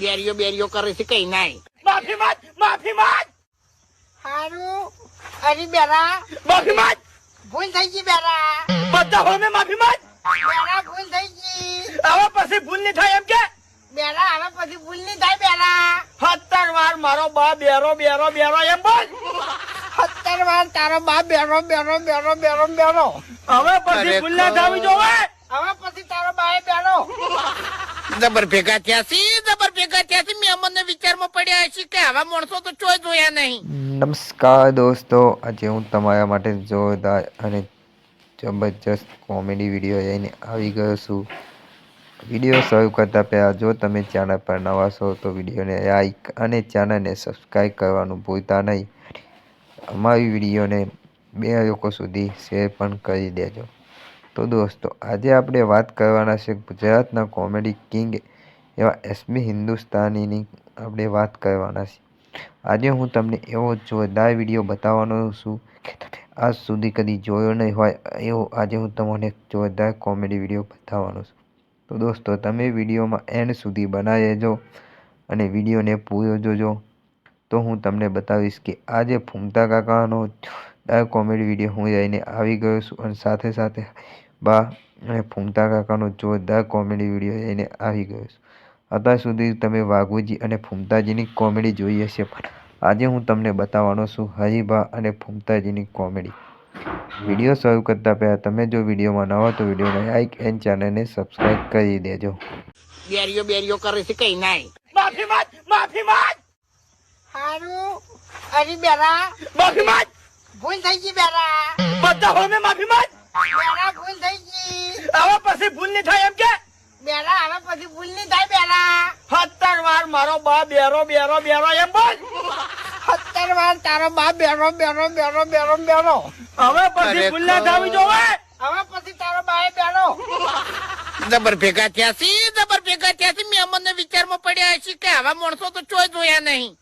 બેરીઓ બેરીઓ કરે છે કઈ નાય. માફી માંગ માફી માંગ. હારું. અરે બેરા. માફી માંગ. ભૂલ થઈ ગઈ બેરા. બધા હોમે માફી માંગ. બેરા ભૂલ થઈ ગઈ. હવે પછી ભૂલ નહીં થાય એમ કે? બેરા હવે પછી ભૂલ નહીં થાય બેરા. સત્તર વાર મારો બા બેરો બેરો બેરો એમ બોલ. સત્તર વાર તારો બા બેરો બેરો બેરો બેરો બેરો. હવે પછી ભૂલ ના થવી જોવે હવે પછી તારો બાએ બેરો. જબર ભેગા થયા સી જબર નમસ્કાર દોસ્તો, આજે હું તમારા માટે જોરદાર અને જબરજસ્ત કોમેડી વીડિયો લઈને આવી ગયો છું. વીડિયો શરૂ કરતાં પહેલાં, જો તમે ચેનલ પર નવા છો, તો વિડીયોને લાઈક અને ચેનલને સબસ્ક્રાઈબ કરવાનું ભૂલતા નહીં. અમારી વિડીયોને બે લોકો સુધી શેર પણ કરી દેજો. તો દોસ્તો, આજે આપણે વાત કરવાના છે ગુજરાતના કોમેડી કિંગ એવા એસબી હિન્દુસ્તાનીની આપણે વાત કરવાના છે આજે હું તમને એવો જોરદાર વીડિયો બતાવવાનો છું કે તમે આજ સુધી કદી જોયો નહીં હોય, એવો આજે હું તમને જોરદાર કોમેડી વીડિયો બતાવવાનો છું. તો દોસ્તો, તમે વિડીયોમાં એન્ડ સુધી બનાવી રહેજો અને વિડીયોને પૂરો જોજો. તો હું તમને બતાવીશ કે આજે ફૂમતા કાકાનો જોરદાર કોમેડી વીડિયો હું જઈને આવી ગયો છું અને સાથે સાથે બા અને ફૂમતા કાકાનો જોરદાર કોમેડી વીડિયો જઈને આવી ગયો છું. અત્યાર સુધી તમે વાઘુજી અને ફૂમતાજીની કોમેડી જોઈ હશે પણ આજે હું તમને બતાવવાનો છું હરિભા અને ફૂમતાજીની કોમેડી. વીડિયો શરૂ કરતાં પહેલાં તમે જો વિડીયોમાં નવા તો વિડીયોને લાઈક એન્ડ ચેનલને સબસ્ક્રાઈબ કરી દેજો. બેરીઓ બેરીઓ કરે છે કઈ નાય. માફી માંગ માફી માંગ! હારું અરે બેરા. માફી માંગ! ભૂલ થઈ ગઈ બેરા. બધા હોમે માફી માંગ! બેરા ભૂલ થઈ ગઈ. હવે પછી ભૂલ નહીં થાય એમ કે? બેરા હવે પછી ભૂલ નહીં થાય બેરા. સત્તર વાર મારો બા બેરો બેરો બેરો એમ બોલ. સત્તર વાર તારો બાપ બેરો બેરો બેરો બેરો બેરો. હવે પછી ભૂલ ના થવી જોવે હવે પછી તારો બાએ બેરો. જબર ભેગા થયા છે જબર ભેગા થયા છે. મેં અમને વિચારમાં પડ્યા છે કે આવા માણસો તો ચોય જોયા નહીં.